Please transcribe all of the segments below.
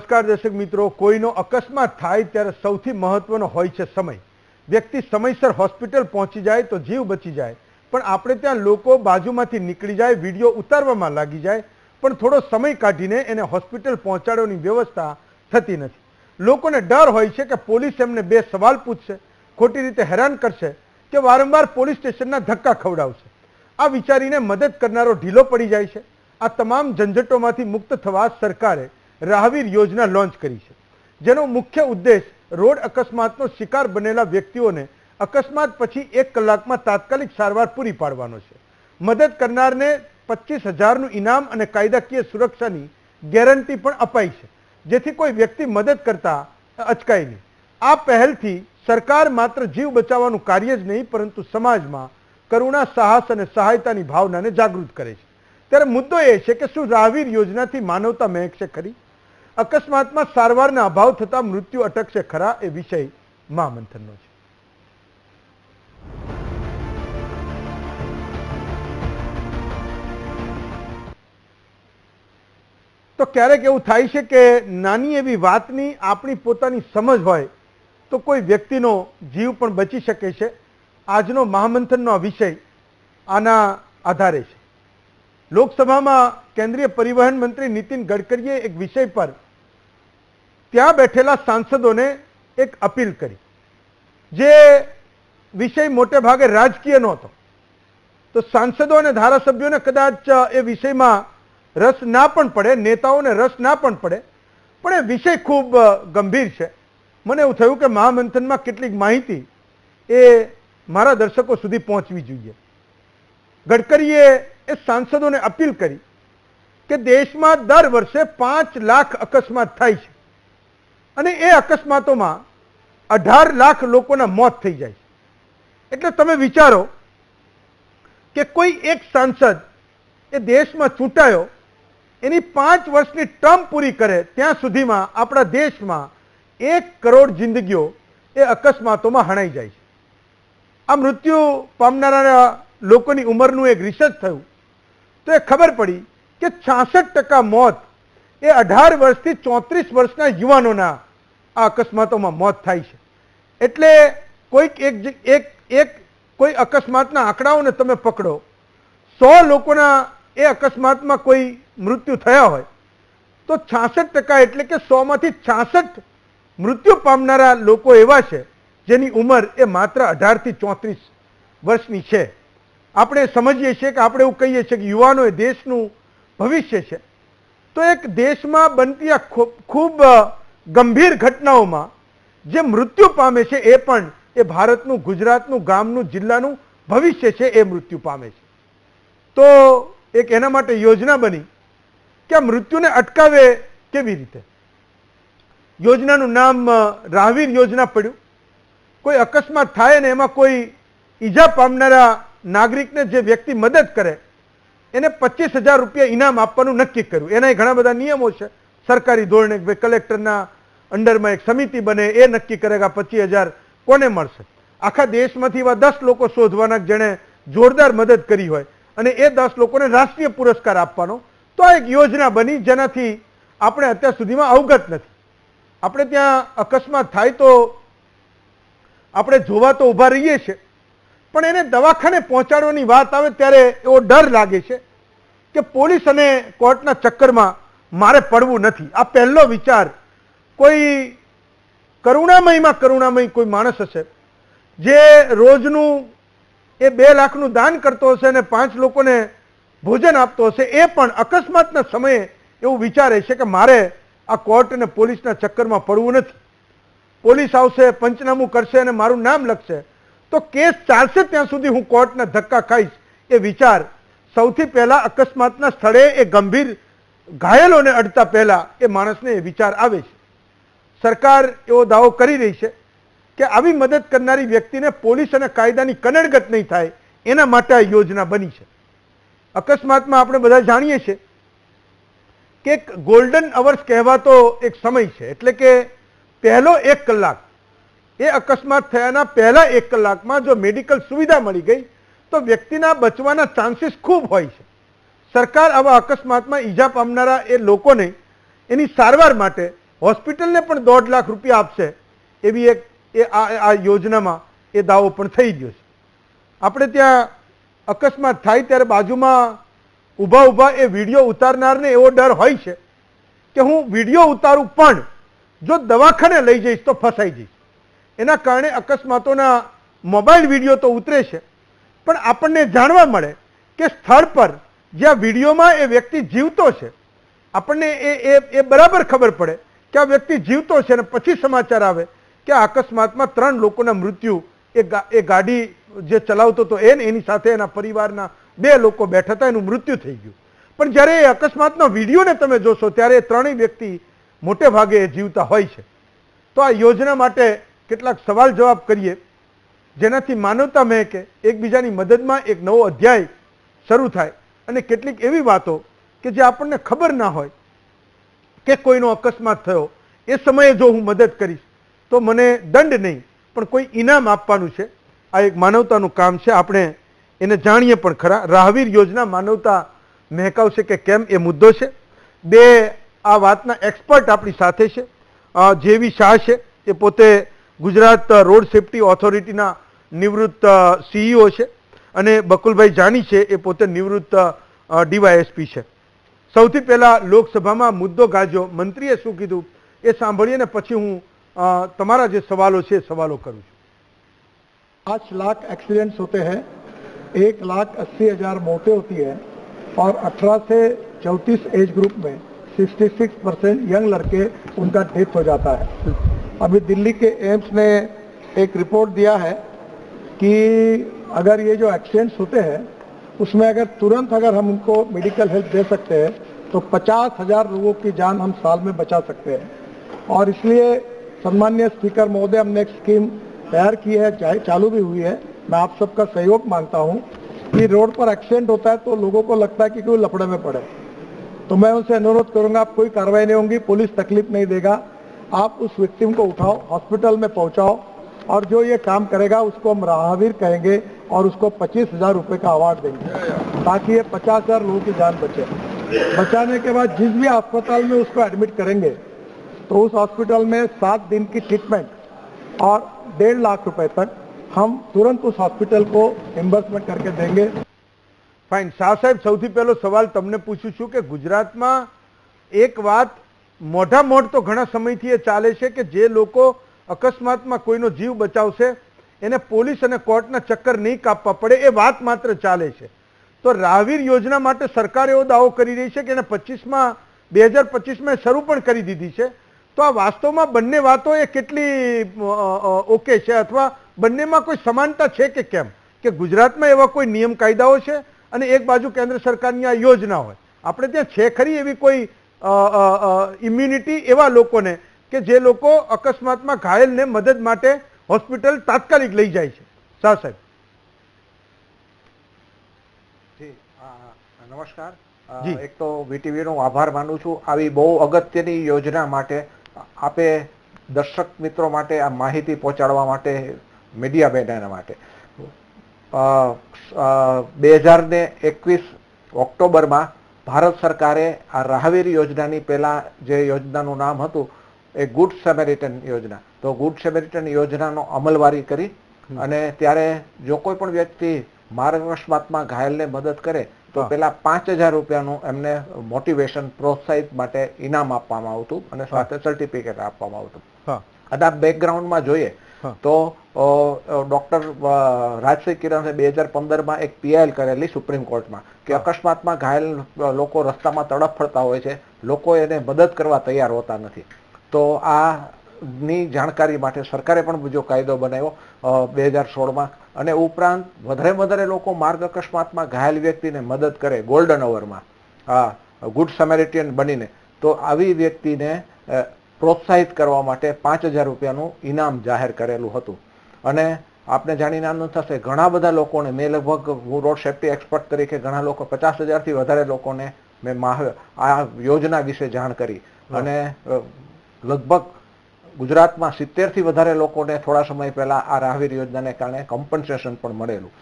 નમસ્કાર દર્શક મિત્રો. કોઈનો અકસ્માત થાય ત્યારે સૌથી મહત્વનો હોય છે સમય. વ્યક્તિ સમયસર હોસ્પિટલ પહોંચી જાય તો જીવ બચી જાય. પણ આપણે ત્યાં લોકો બાજુમાંથી નીકળી જાય, વીડિયો ઉતારવામાં લાગી જાય. પણ થોડો સમય કાઢીને એને હોસ્પિટલ પહોંચાડવાની વ્યવસ્થા થતી નથી. લોકોને ડર હોય છે કે પોલીસ એમને બે સવાલ પૂછશે, ખોટી રીતે હેરાન કરશે કે વારંવાર પોલીસ સ્ટેશનના ધક્કા ખવડાવશે. આ વિચારીને મદદ કરનારો ઢીલો પડી જાય છે. આ તમામ ઝંઝટોમાંથી મુક્ત થવા સરકારે રાહવીર યોજના લોન્ચ કરી છે. જેનો મુખ્ય ઉદ્દેશ રોડ અકસ્માતનો શિકાર બનેલા વ્યક્તિઓને અકસ્માત પછી એક કલાકમાં તાત્કાલિક સારવાર પૂરી પાડવાનો છે. મદદ કરનારને પચીસ હજારનું ઇનામ અને કાયદાકીય સુરક્ષાની ગેરંટી પણ અપાઈ છે. જેથી કોઈ વ્યક્તિ મદદ કરતા અચકાય નહીં. આ પહેલથી સરકાર માત્ર જીવ બચાવવાનું કાર્ય જ નહીં, પરંતુ સમાજમાં કરુણા, સાહસ અને સહાયતાની ભાવનાને જાગૃત કરે છે. ત્યારે મુદ્દો એ છે કે શું રાહવીર યોજનાથી માનવતા મહેકશે ખરી? અકસ્માતમાં સારવારના અભાવ થતા મૃત્યુ અટકશે ખરા એ વિષય મહામંથનનો છે. તો ક્યારેક એવું થાય છે કે નાની એવી વાતની આપણી પોતાની સમજ હોય તો કોઈ વ્યક્તિનો જીવ પણ બચી શકે છે. આજનો મહામંથનનો વિષય આના આધારે છે. લોકસભામાં કેન્દ્રીય પરિવહન મંત્રી નીતિન ગડકરીએ એક વિષય પર ત્યાં બેઠેલા સાંસદોને એક અપીલ કરી. જે વિષય મોટે ભાગે રાજકીય નહોતો. તો સાંસદો અને ધારાસભ્યોને કદાચ એ વિષયમાં રસ ના પણ પડે, નેતાઓને રસ ના પણ પડે, પણ એ વિષય ખૂબ ગંભીર છે. મને એવું થયું કે મહામંથનમાં કેટલીક માહિતી એ મારા દર્શકો સુધી પહોંચવી જોઈએ. ગડકરીએ એ સાંસદોને અપીલ કરી કે દેશમાં દર વર્ષે પાંચ લાખ અકસ્માત થાય છે. અને એ અકસ્માતોમાં અઢાર લાખ લોકોના મોત થઈ જાય છે. એટલે તમે વિચારો કે કોઈ એક સાંસદ એ દેશમાં ચૂંટાયો, એની પાંચ વર્ષની ટર્મ પૂરી કરે, ત્યાં સુધીમાં આપણા દેશમાં એક કરોડ જિંદગીઓ એ અકસ્માતોમાં હણાઈ જાય છે. આ મૃત્યુ પામનારા લોકોની ઉંમરનું એક રિસર્ચ થયું. તો એ ખબર પડી કે છાસઠ ટકા મોત એ અઢાર વર્ષથી ચોત્રીસ વર્ષના યુવાનોના આ અકસ્માતોમાં મોત થાય છે. એટલે કોઈક એક એક એક કોઈ અકસ્માતના આંકડાઓને તમે પકડો, સો લોકોના એ અકસ્માતમાં કોઈ મૃત્યુ થયા હોય, તો છાસઠ ટકા એટલે કે સોમાંથી છાસઠ મૃત્યુ પામનારા લોકો એવા છે જેની ઉંમર એ માત્ર અઢારથી ચોત્રીસ વર્ષની છે. આપણે સમજીએ છીએ કે આપણે એવું કહીએ છીએ કે યુવાનો એ દેશનું ભવિષ્ય છે. તો એક દેશમાં બનતી આ ખૂબ ગંભીર ઘટનાઓમાં જે મૃત્યુ પામે છે એ પણ એ ભારતનું, ગુજરાતનું, ગામનું, જિલ્લાનું ભવિષ્ય છે એ મૃત્યુ પામે છે. તો એક એના માટે યોજના બની કે આ મૃત્યુને અટકાવે કેવી રીતે? યોજનાનું નામ રાહવીર યોજના પડ્યું. કોઈ અકસ્માત થાય ને એમાં કોઈ ઈજા પામનારા નાગરિકને જે વ્યક્તિ મદદ કરે, એને પચીસ હજાર રૂપિયા ઇનામ આપવાનું નક્કી કર્યું. એના ઘણા બધા નિયમો છે. સરકારી ધોરણે ભાઈ કલેક્ટરના અંડરમાં એક સમિતિ બને, એ નક્કી કરે કે આ પચીસ હજાર કોને મળશે. આખા દેશમાંથી એવા દસ લોકો શોધવાના જેણે જોરદાર મદદ કરી હોય અને એ દસ લોકોને રાષ્ટ્રીય પુરસ્કાર આપવાનો, તો આ એક યોજના બની જેનાથી આપણે અત્યાર સુધીમાં અવગત નથી. આપણે ત્યાં અકસ્માત થાય તો આપણે જોવા તો ઊભા રહીએ છીએ પણ એને દવાખાને પહોંચાડવાની વાત આવે ત્યારે એવો ડર લાગે છે કે પોલીસ અને કોર્ટના ચક્કરમાં મારે પડવું નથી. આ પહેલો વિચાર, કોઈ કરુણામયમાં કરુણામય કોઈ માણસ હશે જે રોજનું એ બે લાખનું દાન કરતો હશે અને પાંચ લોકોને ભોજન આપતો હશે, એ પણ અકસ્માતના સમયે એવું વિચારે છે કે મારે આ કોર્ટ અને પોલીસના ચક્કરમાં પડવું નથી. પોલીસ આવશે, પંચનામું કરશે અને મારું નામ લખશે. તો કેસ ચાલશે ત્યાં સુધી હું કોર્ટના ધક્કા ખાઈશ. એ વિચાર સૌથી પહેલા અકસ્માતના સ્થળે એ ગંભીર ઘાયલોને અડતા પહેલા એ માણસને એ વિચાર આવે છે. સરકાર એવો દાવો કરી રહી છે કે આવી મદદ કરનારી વ્યક્તિને પોલીસ અને કાયદાની કનડગત નહીં થાય. એના માટે આ યોજના બની છે. અકસ્માતમાં આપણે બધા જાણીએ છીએ કે ગોલ્ડન અવર્સ કહેવાતો એક સમય છે. એટલે કે પહેલો એક કલાક એ અકસ્માત થયાના પહેલા એક કલાકમાં જો મેડિકલ સુવિધા મળી ગઈ, તો વ્યક્તિના બચવાના ચાન્સીસ ખૂબ હોય છે. સરકાર આવા અકસ્માતમાં ઈજા પામનારા એ લોકોને એની સારવાર માટે હોસ્પિટલને પણ દોઢ લાખ રૂપિયા આપશે એવી એક એ આ યોજનામાં એ દાવો પણ થઈ ગયો છે. આપણે ત્યાં અકસ્માત થાય ત્યારે બાજુમાં ઊભા ઊભા એ વીડિયો ઉતારનારને એવો ડર હોય છે કે હું વીડિયો ઉતારું પણ જો દવાખાને લઈ જઈશ તો ફસાઈ જઈશ. એના કારણે અકસ્માતોના મોબાઈલ વીડિયો તો ઉતરે છે. પણ આપણને જાણવા મળે કે સ્થળ પર જ્યાં વિડીયોમાં એ વ્યક્તિ જીવતો છે, આપણને એ એ બરાબર ખબર પડે કે આ વ્યક્તિ જીવતો છે અને પછી સમાચાર આવે કે આ અકસ્માતમાં ત્રણ લોકોના મૃત્યુ, એ એ ગાડી જે ચલાવતો હતો એને એની સાથે એના પરિવારના બે લોકો બેઠા હતા, એનું મૃત્યુ થઈ ગયું. પણ જ્યારે એ અકસ્માતનો વિડીયોને તમે જોશો, ત્યારે એ ત્રણેય વ્યક્તિ મોટે ભાગે જીવતા હોય છે. તો આ યોજના માટે કેટલાક સવાલ જવાબ કરીએ. જેનાથી માનવતા મહેકે એકબીજાની મદદમાં એક નવો અધ્યાય શરૂ થાય અને કેટલીક એવી વાતો કે જે આપણને ખબર ના હોય કે કોઈનો અકસ્માત થયો. એ સમયે જો હું મદદ કરીશ, તો મને દંડ નહીં, પણ કોઈ ઇનામ આપવાનું છે. આ એક માનવતાનું કામ છે. આપણે એને જાણીએ પણ ખરા. રાહવીર યોજના માનવતા મહેકાવશે કે કેમ એ મુદ્દો છે. બે આ વાતના એક્સપર્ટ આપણી સાથે છે. જેવી શાહ છે, એ પોતે ગુજરાત રોડ સેફટી ઓથોરિટીના નિવૃત્ત સીઈઓ છે અને બકુલભાઈ જાની છે એ પોતે નિવૃત્ત ડીવાયએસપી છે સૌથી પહેલા લોકસભામાં મુદ્દો ગાજ્યો મંત્રીએ શું કીધું એ સાંભળીએ ને પછી હું અ, તમારા જે સવાલો છે એ સવાલો કરું છું पाँच लाख एक्सीडेंट्स होते हैं एक लाख अस्सी हजार मौतें होती है और 18 से 34 एज ग्रुप में 66 परसेंट यंग लड़के उनका डेथ हो जाता है अभी दिल्ली के एम्स ने एक रिपोर्ट दिया है कि अगर ये जो एक्सीडेंट्स होते हैं, उसमें अगर तुरंत अगर हम उनको मेडिकल हेल्प दे सकते हैं तो पचास हज़ार लोगों की जान हम साल में बचा सकते हैं। और इसलिए सम्मान्य स्पीकर महोदय, हमने एक स्कीम तैयार की है, चाहे चालू भी हुई है। मैं आप सबका सहयोग माँगता हूँ कि रोड पर एक्सीडेंट होता है तो लोगों को लगता है कि कोई लपड़े में पड़े। तो मैं उनसे अनुरोध करूँगा, आप कोई कार्रवाई नहीं होगी, पुलिस तकलीफ़ नहीं देगा। आप उस विक्टिम को उठाओ हॉस्पिटल में पहुंचाओ और जो ये काम करेगा उसको हम राहवीर कहेंगे और उसको पच्चीस हजार रुपए का अवार्ड देंगे ताकि ये पचास हजार लोगों की जान बचे बचाने के बाद जिस भी अस्पताल में उसको एडमिट करेंगे तो उस हॉस्पिटल में सात दिन की ट्रीटमेंट और डेढ़ लाख रुपए तक हम तुरंत उस हॉस्पिटल को रिम्बर्समेंट करके देंगे ફાઇન શાહ સાહેબ સૌથી પહેલો સવાલ તમને પૂછું છું કે ગુજરાતમાં એક વાત મોઢા મોઢ તો ઘણા સમયથી એ ચાલે છે કે જે લોકો અકસ્માતમાં કોઈનો જીવ બચાવશે, એને પોલીસ અને કોર્ટના ચક્કર નહીં કાપવા પડે, એ વાત માત્ર ચાલે છે. તો રાહવીર યોજના માટે સરકાર એવો દાવો કરી રહી છે કે એને પચીસમાં, બે હજાર પચીસમાં શરૂ પણ કરી દીધી છે. તો આ વાસ્તવમાં બંને વાતો એ કેટલી ઓકે છે અથવા બંનેમાં કોઈ સમાનતા છે કે કેમ? કે ગુજરાતમાં એવા કોઈ નિયમ કાયદાઓ છે અને એક બાજુ કેન્દ્ર સરકારની આ યોજના હોય. આપણે ત્યાં છે ખરી એવી કોઈ ઇમ્યુનિટી એવા લોકોને કે જે લોકો અકસ્માતમાં ઘાયલને મદદ માટે હોસ્પિટલ તાત્કાલિક લઈ જાય છે. શાહ સાહેબ. નમસ્કાર. એક તો વીટીવીનો આભાર માનું છું. આવી બહુ અગત્યની યોજના માટે આપે દર્શક મિત્રો માટે આ માહિતી પહોંચાડવા માટે મીડિયા બેના માટે. બે હજાર ને એકવીસ ઓક્ટોબરમાં ભારત સરકારે આ રાહવીર યોજનાની પહેલાં જે યોજનાનું નામ હતું એ ગુડ સેમેરિટન યોજના. તો ગુડ સેમેરિટન યોજનાનો અમલવારી કરી અને ત્યારે જો કોઈ પણ વ્યક્તિ માર્ગ અકસ્માતમાં ઘાયલને મદદ કરે તો પેલા પાંચ હજાર રૂપિયાનું એમને મોટિવેશન પ્રોત્સાહિત માટે ઇનામ આપવામાં આવતું અને સાથે સર્ટિફિકેટ આપવામાં આવતું. અને આ બેકગ્રાઉન્ડમાં જોઈએ. તો ડોક્ટર રાજસિંહ કિરણે બે હજાર પંદરમાં એક પીઆઈએલ કરેલી સુપ્રીમ કોર્ટમાં કે અકસ્માતમાં ઘાયલ લોકો રસ્તામાં તડફડતા હોય છે લોકો એને મદદ કરવા તૈયાર હોતા નથી. તો આ ની જાણકારી માટે સરકારે પણ બીજો કાયદો બનાવ્યો બે હજાર સોળમાં અને ઉપરાંત વધારે વધારે લોકો માર્ગ અકસ્માતમાં ઘાયલ વ્યક્તિને મદદ કરે ગોલ્ડન અવરમાં હા ગુડ સમેરિટિયન બનીને તો આવી વ્યક્તિને પ્રોત્સાહિત કરવા માટે પાંચ હજાર રૂપિયાનું ઇનામ જાહેર કરેલું હતું. અને આપણે જાણીને આનંદ થશે ઘણા બધા લોકોને મેં લગભગ હું રોડ સેફ્ટી એક્સપર્ટ તરીકે ઘણા લોકો પચાસ હજારથી વધારે લોકોને મેં મા આ યોજના વિશે જાણ કરી. અને લગભગ ગુજરાતમાં સિત્તેરથી વધારે લોકોને થોડા સમય પહેલા આ રાહવીર યોજનાને કારણે કમ્પન્સેશન પણ મળેલું.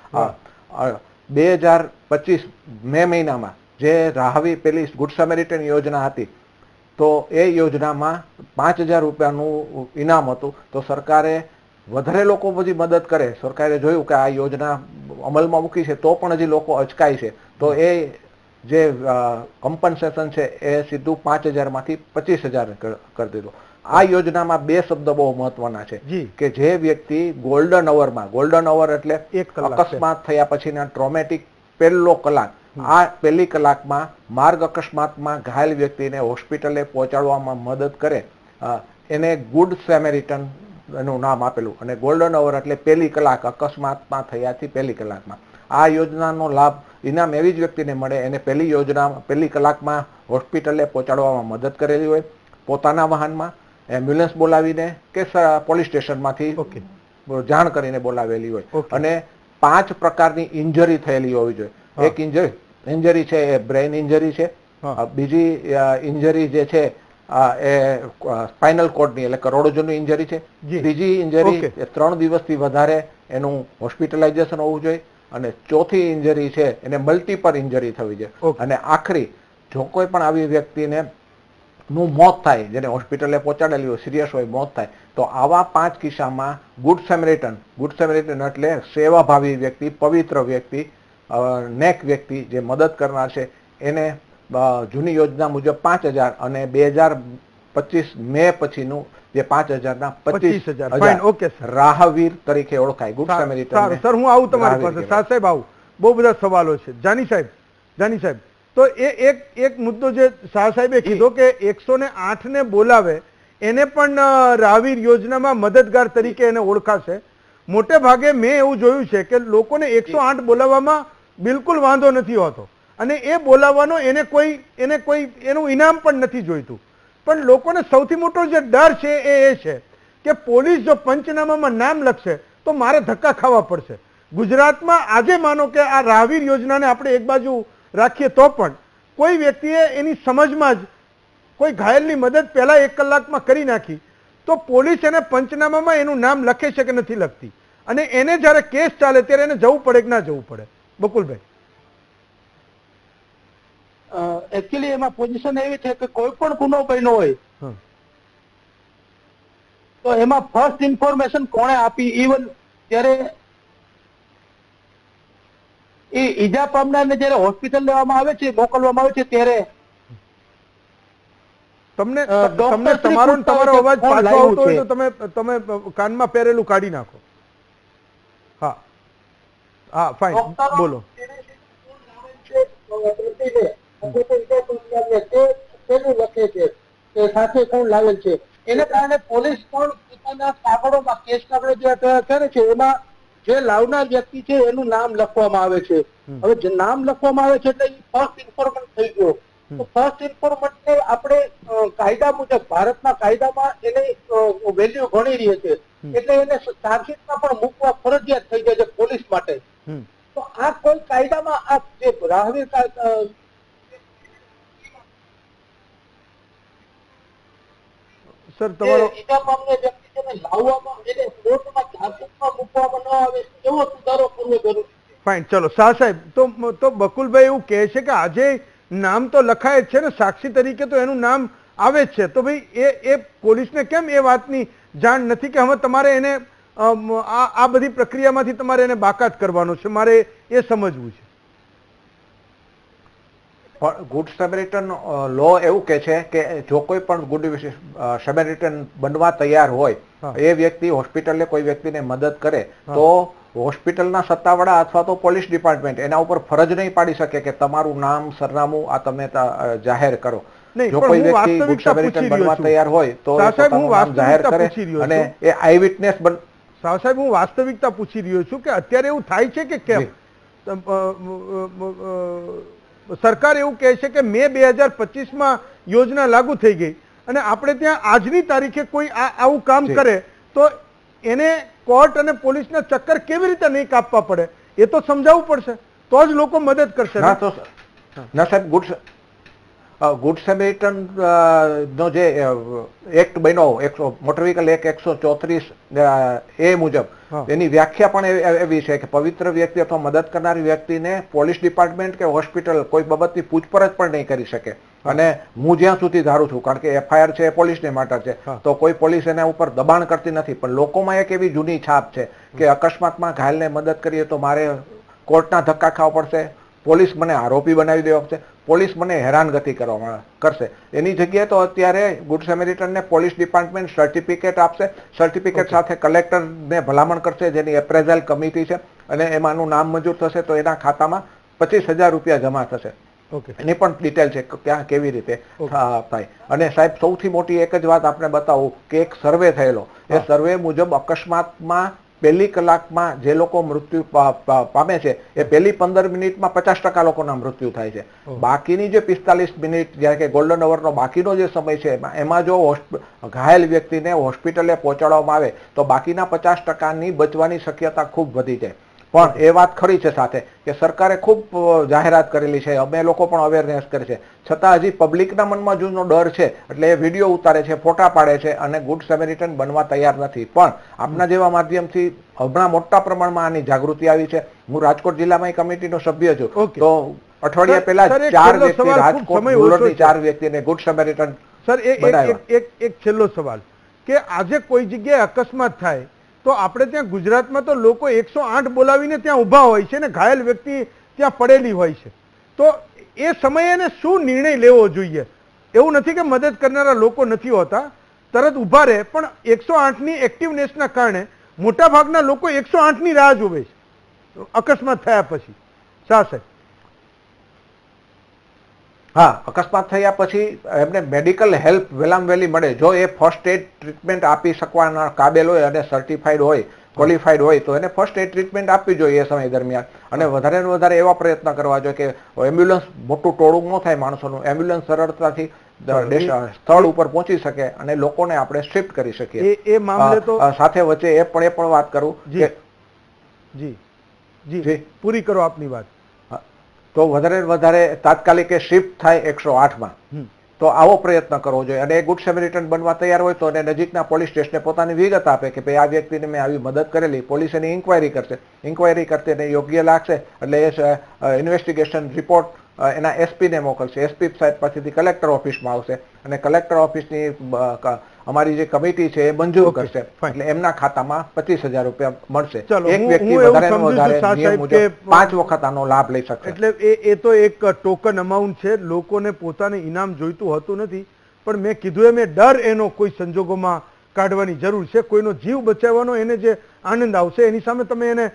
બે હજાર પચીસ મે મહિનામાં જે રાહવી પેલી ગુડ સમેરિટન યોજના હતી તો એ યોજનામાં પાંચ હજાર રૂપિયાનું ઇનામ હતું. તો સરકારે વધારે લોકો પછી મદદ કરે. સરકારે જોયું કે આ યોજના અમલમાં મૂકી છે તો પણ હજી લોકો અચકાય છે. તો એ જે કમ્પન્સેશન છે એ સીધું પાંચ હજારમાંથી પચીસ હજાર કરી દીધું. આ યોજનામાં બે શબ્દ બહુ મહત્વના છે કે જે વ્યક્તિ ગોલ્ડન અવરમાં ગોલ્ડન અવર એટલે એક અકસ્માત થયા પછીના ટ્રોમેટિક પહેલો કલાક આ પહેલી કલાકમાં માર્ગ અકસ્માતમાં ઘાયલ વ્યક્તિને હોસ્પિટલે પહોંચાડવામાં મદદ કરે એને ગુડ સેમેરિટન એનું નામ આપેલું અને ગોલ્ડન અવર એટલે પહેલી કલાક અકસ્માતમાં થયાથી પહેલી કલાકમાં. આ યોજનાનો લાભ ઇનામ એવી જ વ્યક્તિને મળે એને પહેલી યોજના પહેલી કલાકમાં હોસ્પિટલે પહોંચાડવામાં મદદ કરેલી હોય. પોતાના વાહનમાં એમ્બ્યુલન્સ બોલાવીને કે પોલીસ સ્ટેશનમાંથી ઓકે. જાણ કરીને બોલાવેલી હોય. અને પાંચ પ્રકારની ઇન્જરી થયેલી હોવી જોઈએ. એક ઇન્જરી ઇન્જરી છે એ બ્રેઇન ઇન્જરી છે. બીજી ઇન્જરી જે છે એ સ્પાઇનલ કોર્ડની એટલે કરોડોજનની ઇન્જરી છે. ત્રીજી ઇન્જરી ત્રણ દિવસથી વધારે એનું હોસ્પિટલાઇઝેશન હોવું જોઈએ અને ચોથી ઇન્જરી છે એને મલ્ટીપલ ઇન્જરી થવી જોઈએ. અને આખરી જો કોઈ પણ આવી વ્યક્તિને નું મોત થાય જેને હોસ્પિટલે પહોંચાડેલી હોય સિરિયસ હોય મોત થાય તો આવા પાંચ કિસ્સામાં ગુડ સેમરિટન ગુડ સેમરિટન એટલે સેવાભાવી વ્યક્તિ પવિત્ર વ્યક્તિ નેક વ્યક્તિ જે મદદ કરનાર છે એને જૂની યોજના મુજબ પાંચ હજાર અને બે હજાર પચીસ મે પછીનું જે પાંચ હજારના પચીસ હજાર. ઓકે રાહવીર તરીકે ઓળખાય. ગુડ સારું સર. હું આવું તમારી પાસે. સાહેબ આવું. બહુ બધા સવાલો છે. જાની સાહેબ જાની સાહેબ. તો એ એક એક મુદ્દો જે શાહ સાહેબે કીધો કે એકસો ને આઠ ને બોલાવે એને પણ રાવીર રાહવીર યોજનામાં મદદગાર તરીકે એને ઓળખાશે. મોટે ભાગે મેં એવું જોયું છે કે લોકોને એકસો આઠ બોલાવવામાં બિલકુલ વાંધો નથી હોતો. અને એ બોલાવવાનો એને કોઈ એને કોઈ, એનું ઇનામ પણ નથી જોઈતું. પણ લોકોને સૌથી મોટો જે ડર છે એ એ છે કે પોલીસ જો પંચનામામાં નામ લખશે તો મારે ધક્કા ખાવા પડશે. ગુજરાતમાં આજે માનો કે આ રાહવીર યોજનાને આપણે એક બાજુ રાખીએ તો પણ કોઈ વ્યક્તિએ એની સમજમાં જ કોઈ ઘાયલની મદદ પહેલાં એક કલાકમાં કરી નાખી તો પોલીસ એને પંચનામામાં એનું નામ લખે છે કે નથી લખતી. અને એને જ્યારે કેસ ચાલે ત્યારે એને જવું પડે કે ના જવું પડે. બકુલભાઈ એકચ્યુઅલી એમાં પોઝિશન એવી છે કે કોઈ પણ ગુનો બન્યો હોય તો એમાં ફર્સ્ટ ઇન્ફોર્મેશન કોણે આપી? ઇવન ત્યારે એ ઈજા પામનારને જ્યારે હોસ્પિટલ લેવામાં આવે છે મોકલવામાં આવે છે ત્યારે તમને તમને તમારો તમારો અવાજ પાછો આવતો હોય તો તમે તમે કાનમાં પહેરેલું કાઢી નાખો. હા. હા ફાઇન બોલો. છે, તો સાથે કોણ લાવેલ છે? એને કારણે પોલીસ પણ પોતાના કાગળોમાં કેસ કાગળો જે કરે છે એમાં જે લાવનાર વ્યક્તિ છે એનું નામ લખવામાં આવે છે. હવે જે નામ લખવામાં આવે છે એટલે ફર્સ્ટ ઇન્ફોર્મન્ટ થઈ ગયો. તો ફર્સ્ટ ને આપણે કાયદા મુજબ ભારતના કાયદામાં એને વેલ્યુ ગણી રહી છે. એટલે એને ચાર્જશીટમાં પણ મૂકવા ફરજિયાત થઈ જાય છે પોલીસ માટે. આ કોઈ કાયદામાં આ જે રાહવીર સર તમારો ફાઇન ચલો શાહ સાહેબ તો તો બકુલભાઈ એવું કહે છે કે આજે નામ તો લખાય જ છે ને સાક્ષી તરીકે તો એનું નામ આવે જ છે. તો ભાઈ એ એ પોલીસને કેમ એ વાતની જાણ નથી કે હવે તમારે એને આ બધી પ્રક્રિયામાંથી તમારે એને બાકાત કરવાનો છે. મારે એ સમજવું છે. ગુડ સેમેરિટન લો એવું કે છે કે જો કોઈ પણ ગુડ સેમેરિટન બનવા તૈયાર હોય એ વ્યક્તિ હોસ્પિટલે કોઈ વ્યક્તિને મદદ કરે તો હોસ્પિટલના સત્તાવાળા અથવા તો પોલીસ ડિપાર્ટમેન્ટ એના ઉપર ફરજ નહીં પાડી શકે કે તમારું નામ સરનામું આ તમે જાહેર કરો. જો કોઈ વ્યક્તિ ગુડ સેમેરિટન બનવા તૈયાર હોય તો નામ જાહેર કરે અને એ આઈ વિટનેસ બન સાહેબ હું વાસ્તવિકતા પૂછી રહ્યો છું કે અત્યારે એવું થાય છે કે કેમ? સરકાર એવું કહે છે કે મે બે હજાર પચીસમાં યોજના લાગુ થઈ ગઈ અને આપણે ત્યાં આજની તારીખે કોઈ આ આવું કામ કરે તો એને કોર્ટ અને પોલીસના ચક્કર કેવી રીતે નહીં કાપવા પડે? એ તો સમજાવવું પડશે. તો જ લોકો મદદ કરશે ના? સાહેબ ગુડ ગુડ સેમેરિટન નો જે એક્ટ બન્યો એકસો મોટર વ્હીકલ એક એકસો ચોત્રીસ એ મુજબ. એની વ્યાખ્યા પણ એવી છે કે પવિત્ર વ્યક્તિ અથવા મદદ કરનારી વ્યક્તિને પોલીસ ડિપાર્ટમેન્ટ કે હોસ્પિટલ કોઈ બાબતની પૂછપરછ પણ નહીં કરી શકે. અને હું જ્યાં સુધી ધારું છું કારણ કે એફઆઈઆર છે એ પોલીસને માટે છે તો કોઈ પોલીસ એના ઉપર દબાણ કરતી નથી. પણ લોકોમાં એક એવી જૂની છાપ છે કે અકસ્માતમાં ઘાયલને મદદ કરીએ તો મારે કોર્ટના ધક્કા ખાવા પડશે પોલીસ મને આરોપી બનાવી દેવા પડશે. પોલીસ મને હેરાનગતિ કરવામાં કરશે. એની જગ્યાએ તો અત્યારે ગુડ સેમેરિટનને પોલીસ ડિપાર્ટમેન્ટ સર્ટિફિકેટ આપશે. સર્ટિફિકેટ સાથે કલેક્ટરને ભલામણ કરશે જેની એપ્રેઝલ કમિટી છે અને એમાંનું નામ મંજૂર થશે તો એના ખાતામાં પચીસ હજાર રૂપિયા જમા થશે. ઓકે. એની પણ ડિટેલ છે ક્યાં કેવી રીતે થાય. અને સાહેબ સૌથી મોટી એક જ વાત આપણે બતાવું કે એક સર્વે થયેલો. એ સર્વે મુજબ અકસ્માતમાં પહેલી કલાકમાં જે લોકો મૃત્યુ પામે છે એ પહેલી પંદર મિનિટમાં પચાસ ટકા લોકોના મૃત્યુ થાય છે. બાકીની જે પિસ્તાલીસ મિનિટ જ્યારે કે ગોલ્ડન અવરનો બાકીનો જે સમય છે એમાં- એમાં જો ઘાયલ વ્યક્તિને હોસ્પિટલે પહોંચાડવામાં આવે તો બાકીના પચાસ ટકાની બચવાની શક્યતા ખૂબ વધી જાય. પણ એ વાત ખરી છે સાથે કે સરકારે ખૂબ જાહેરાત કરેલી છે. અમે લોકો પણ અવેરનેસ કરે છે. છતાં હજી પબ્લિકના મનમાં જૂનો ડર છે. એટલે એ વીડિયો ઉતારે છે ફોટા પાડે છે અને ગુડ સેમેરિટન બનવા તૈયાર નથી. પણ આપના જેવા માધ્યમથી હમણાં મોટા પ્રમાણમાં આની જાગૃતિ આવી છે. હું રાજકોટ જિલ્લામાં કમિટીનો સભ્ય છું. તો અઠવાડિયા પહેલા ચાર વ્યક્તિ રાજકોટ. ચાર વ્યક્તિને ગુડ સેમેરિટન સર એક એક એક એક છેલ્લો સવાલ. કે આજે કોઈ જગ્યાએ અકસ્માત થાય તો આપણે ત્યાં ગુજરાતમાં તો લોકો એકસો આઠ બોલાવીને ત્યાં ઊભા હોય છે ને ઘાયલ વ્યક્તિ ત્યાં પડેલી હોય છે. તો એ સમયે એને શું નિર્ણય લેવો જોઈએ? એવું નથી કે મદદ કરનારા લોકો નથી હોતા, તરત ઊભા રહે, પણ એકસો આઠની એક્ટિવનેસના કારણે મોટાભાગના લોકો એકસો આઠની રાહ જોવે છે. અકસ્માત થયા પછી. સાહેબ હા અકસ્માત થયા પછી એમને મેડિકલ હેલ્પ વેલામ વહેલી મળે. જો એ ફર્સ્ટ એડ ટ્રીટમેન્ટ આપી શકવાના કાબેલ હોય અને સર્ટિફાઈડ હોય ક્વોલિફાઈડ હોય તો એને ફર્સ્ટ એડ ટ્રીટમેન્ટ આપવી જોઈએ એ સમય દરમિયાન. અને વધારે ને વધારે એવા પ્રયત્ન કરવા જોઈએ કે એમ્બ્યુલન્સ મોટું ટોળું ન થાય માણસોનું. એમ્બ્યુલન્સ સરળતાથી સ્થળ ઉપર પહોંચી શકે અને લોકોને આપણે શિફ્ટ કરી શકીએ. એ મામલે તો સાથે વચ્ચે એ પણ એ પણ વાત કરું જી. કે જી. જી. પૂરી કરો આપની વાત. તો વધારે ને વધારે તાત્કાલિક એ શિફ્ટ થાય એકસો આઠમાં. તો આવો પ્રયત્ન કરવો જોઈએ. અને એ ગુડ સેમેરિટન બનવા તૈયાર હોય તો એને નજીકના પોલીસ સ્ટેશને પોતાની વિગત આપે કે ભાઈ આ વ્યક્તિને મેં આવી મદદ કરેલી. પોલીસ એની ઇન્કવાયરી કરશે. ઇન્કવાયરી કરતે એને યોગ્ય લાગશે. એટલે એ ઇન્વેસ્ટિગેશન રિપોર્ટ એના એસપીને મોકલશે. એસપી સાહેબ પાસેથી કલેક્ટર ઓફિસમાં આવશે. અને કલેક્ટર ઓફિસની અમારી જે કમિટી છે એ મંજૂર કરશે. એટલે એમના ખાતામાં પચીસ હજાર રૂપિયા મળશે. એક વ્યક્તિ વધારે પાંચ વખત આનો લાભ લઈ શકે એટલે એ એ તો એક ટોકન અમાઉન્ટ છે. લોકોને પોતાને ઇનામ જોઈતું હતું નથી. પણ મેં કીધું એમ એ ડર એનો કોઈ સંજોગોમાં કાઢવાની જરૂર છે. કોઈનો જીવ બચાવવાનો એને જે આનંદ આવશે એની સામે તમે એને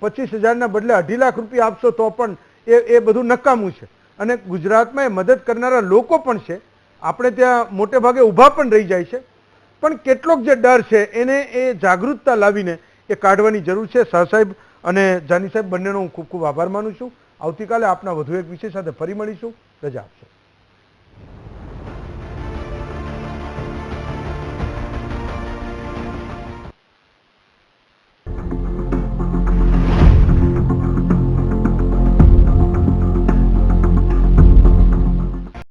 પચીસ હજારના બદલે અઢી લાખ રૂપિયા આપશો તો પણ એ એ બધું નકામું છે. અને ગુજરાતમાં એ મદદ કરનારા લોકો પણ છે. આપણે ત્યાં મોટે ભાગે ઊભા પણ રહી જાય છે. પણ કેટલોક જે ડર છે, એને એ જાગૃતતા લાવીને એ કાઢવાની જરૂર છે. શાહ સાહેબ અને જાની સાહેબ બંનેનો હું ખૂબ ખૂબ આભાર માનું છું. આવતીકાલે આપના વધુ એક વિષય સાથે ફરી મળીશું. રજા આપશો.